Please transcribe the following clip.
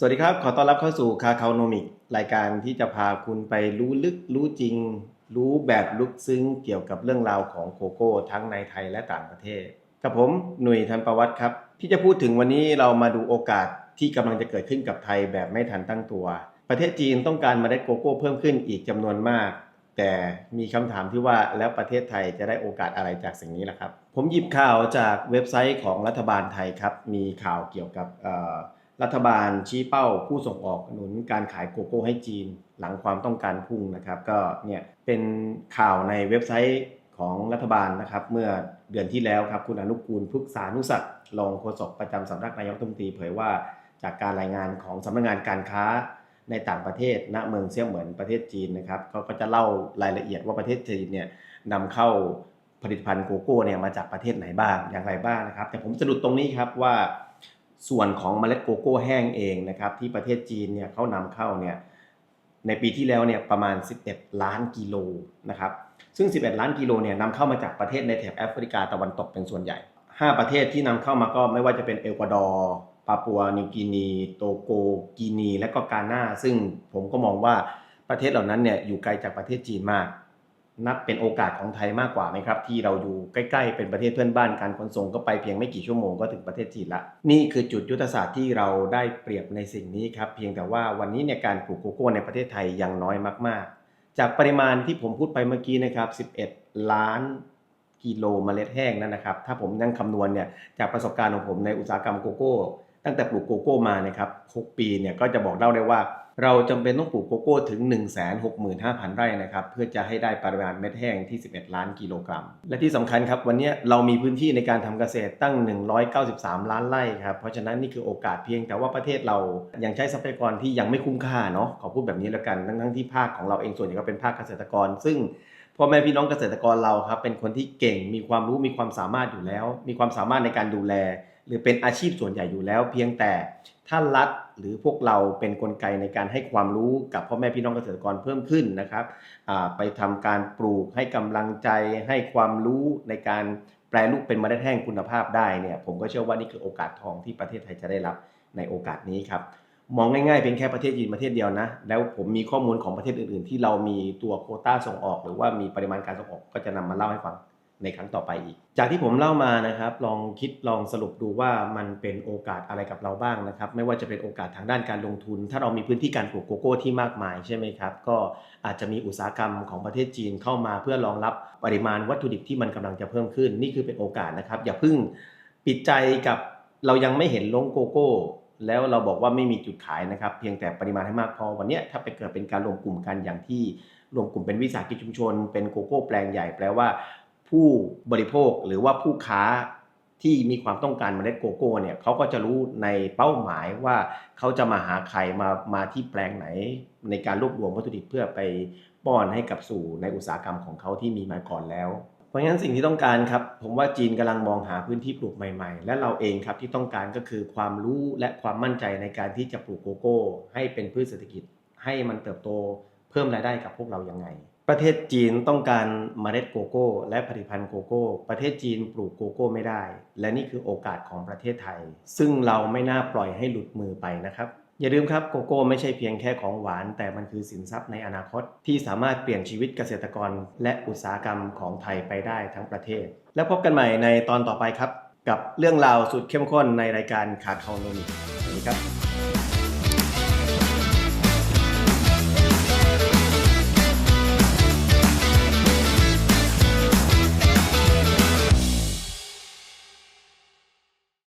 สวัสดีครับ ขอต้อนรับเข้าสู่คาคาโนมิกรายการที่จะพาคุณไปรู้ลึกรู้จริง รู้แบบลึกซึ้งเกี่ยวกับเรื่องราวของโกโก้ทั้งในไทยและต่างประเทศ กับผมหนุ่ยธันประวัติครับ ที่จะพูดถึงวันนี้เรามาดูโอกาสที่กำลังจะเกิดขึ้นกับไทยแบบไม่ทันตั้งตัว ประเทศจีนต้องการเมาได้โกโก้เพิ่มขึ้นอีกจำนวนมาก แต่มีคำถามที่ว่าแล้วประเทศไทยจะได้โอกาสอะไรจากสิ่งนี้ล่ะครับ ผมหยิบข่าวจากเว็บไซต์ของรัฐบาลไทยครับมีข่าวเกี่ยวกับ รัฐบาลชี้เป้าผู้ส่งออกหนุนการขายโกโก้ให้จีน หลังความต้องการพุ่งนะครับ ก็เนี่ยเป็นข่าวในเว็บไซต์ของรัฐบาลนะครับ เมื่อเดือนที่แล้วครับคุณอนุกูลพุกษานุสักรองโฆษกประจำสำนักนายกรัฐมนตรีเผยว่า จากการรายงานของสำนักงานการค้าในต่างประเทศณเมืองเซี่ยงเหมือนประเทศจีนนะครับเขาก็จะเล่ารายละเอียดว่าประเทศจีนเนี่ยนำเข้าผลิตภัณฑ์โกโก้เนี่ยมาจากประเทศไหนบ้างอย่างไรบ้างนะครับ แต่ผมสะดุดตรงนี้ครับว่า ส่วนของเมล็ดโกโก้แห้งเองนะครับที่ประเทศจีนเนี่ยเขานำเข้าเนี่ยในปีที่แล้วเนี่ยประมาณ 11 ล้านกิโลนะครับซึ่ง 11 ล้านกิโลเนี่ยนำเข้ามาจากประเทศในแถบแอฟริกาตะวันตกเป็นส่วนใหญ่ 5 ประเทศที่นำเข้ามาก็ไม่ว่าจะเป็นเอลกวาดอร์ปาปัวนิวกินี โตโกกีนี และก็กาน่าซึ่งผมก็มองว่าประเทศเหล่านั้นเนี่ยอยู่ไกลจากประเทศจีนมาก นับเป็นโอกาสของไทยมากกว่าไหมครับ ที่เราอยู่ใกล้ ๆ เป็นประเทศเพื่อนบ้านการขนส่งก็ไปเพียงไม่กี่ชั่วโมงก็ถึงประเทศจีนละนี่คือจุดยุทธศาสตร์ที่เราได้เปรียบในสิ่งนี้ครับเพียงแต่ว่าวันนี้เนี่ยการปลูกโกโก้ในประเทศไทยยังน้อยมาก ๆ จากปริมาณที่ผมพูดไปเมื่อกี้นะครับ 11 ล้านกิโลเมล็ดแห้งนั่นนะครับ ถ้าผมนั่งคำนวณเนี่ยจากประสบการณ์ของผมในอุตสาหกรรมโกโก้ ตั้งแต่ปลูกโกโก้มานะครับ6ปีเนี่ยก็จะบอกเล่าได้ว่า เราจำเป็นต้องปลูกโกโก้ถึง 165,000 ไร่นะครับ เพื่อจะให้ได้ปริมาณเม็ดแห้งที่ 11 ล้านกิโลกรัม และที่สำคัญครับวันนี้เรามีพื้นที่ในการทำเกษตรตั้ง 193 ล้านไร่ครับ เพราะฉะนั้นนี่คือโอกาสเพียงแต่ว่าประเทศเรายังใช้ทรัพยากรที่ยังไม่คุ้มค่าเนาะขอพูดแบบนี้แล้วกันทั้งๆที่ภาคของเราเองส่วนใหญ่ก็เป็นภาคเกษตรกร ซึ่ง พ่อแม่พี่น้องเกษตรกรเราครับเป็นคนที่เก่งมีความรู้มีความสามารถอยู่แล้ว มีความสามารถในการดูแล หรือเป็นอาชีพส่วนใหญ่อยู่แล้ว เพียงแต่ถ้ารัฐหรือพวกเราเป็นนกลไกในการให้ความรู้กับพ่อแม่พี่น้องเกษตรกรเพิ่มขึ้นนะครับไปทำการปลูกให้กำลังใจให้ความรู้ในการแปรรูปเป็นเมล็ดแห้งคุณภาพได้เนี่ยผมก็เชื่อว่านี่คือโอกาสทองที่ประเทศไทยจะได้รับในโอกาสนี้ครับ มองง่ายๆเป็นแค่ประเทศจีนประเทศเดียวนะ แล้วผมมีข้อมูลของประเทศอื่นๆ ที่เรามีตัวโคต้าส่งออก หรือว่ามีปริมาณการส่งออกก็จะนำมาเล่าให้ฟังในครั้งต่อไปอีก จากที่ผมเล่ามานะครับ ลองคิดลองสรุปดูว่ามันเป็นโอกาสอะไรกับเราบ้างนะครับ ไม่ว่าจะเป็นโอกาสทางด้านการลงทุน ถ้าเรามีพื้นที่การปลูกโกโก้ที่มากมายใช่ไหมครับ ก็อาจจะมีอุตสาหกรรมของประเทศจีนเข้ามาเพื่อรองรับปริมาณวัตถุดิบที่มันกำลังจะเพิ่มขึ้น นี่คือเป็นโอกาสนะครับ อย่าเพิ่งปิดใจกับเรายังไม่เห็นลงโกโก้ แล้วเราบอกว่าไม่มีจุดขายนะครับ เพียงแต่ปริมาณให้มากพอวันนี้ถ้าไปเกิดเป็นการรวมกลุ่มกันอย่างที่รวมกลุ่มเป็นวิสาหกิจชุมชน เป็นโกโก้แปลงใหญ่แปลว่า ผู้บริโภคหรือว่าผู้ค้าที่มีความต้องการเมล็ดโกโก้เนี่ยเขาก็จะรู้ในเป้าหมายว่าเขาจะมาหาใครมามาที่แปลงไหน ในการรวบรวมวัตถุดิบเพื่อไปป้อนให้กับสู่ในอุตสาหกรรมของเขาที่มีมาก่อนแล้ว เพราะฉะนั้นสิ่งที่ต้องการครับ ผมว่าจีนกำลังมองหาพื้นที่ปลูกใหม่ ๆ และเราเองครับที่ต้องการก็คือความรู้และความมั่นใจในการที่จะปลูกโกโก้ ให้เป็นพืชเศรษฐกิจ ให้มันเติบโตเพิ่มรายได้กับพวกเรายังไง ประเทศจีนต้องการเมล็ดโกโก้ และผลิตภัณฑ์โกโก้ ประเทศจีนปลูกโกโก้ไม่ได้ และนี่คือโอกาสของประเทศไทย ซึ่งเราไม่น่าปล่อยให้หลุดมือไปนะครับ อย่าลืมครับโกโก้ไม่ใช่เพียงแค่ของหวาน แต่มันคือสินทรัพย์ในอนาคต ที่สามารถเปลี่ยนชีวิตเกษตรกร และอุตสาหกรรมของไทยไปได้ทั้งประเทศ แล้วพบกันใหม่ในตอนต่อไปครับ กับเรื่องราวสุดเข้มข้นในรายการขาดคาโนมิสวัสดีครับ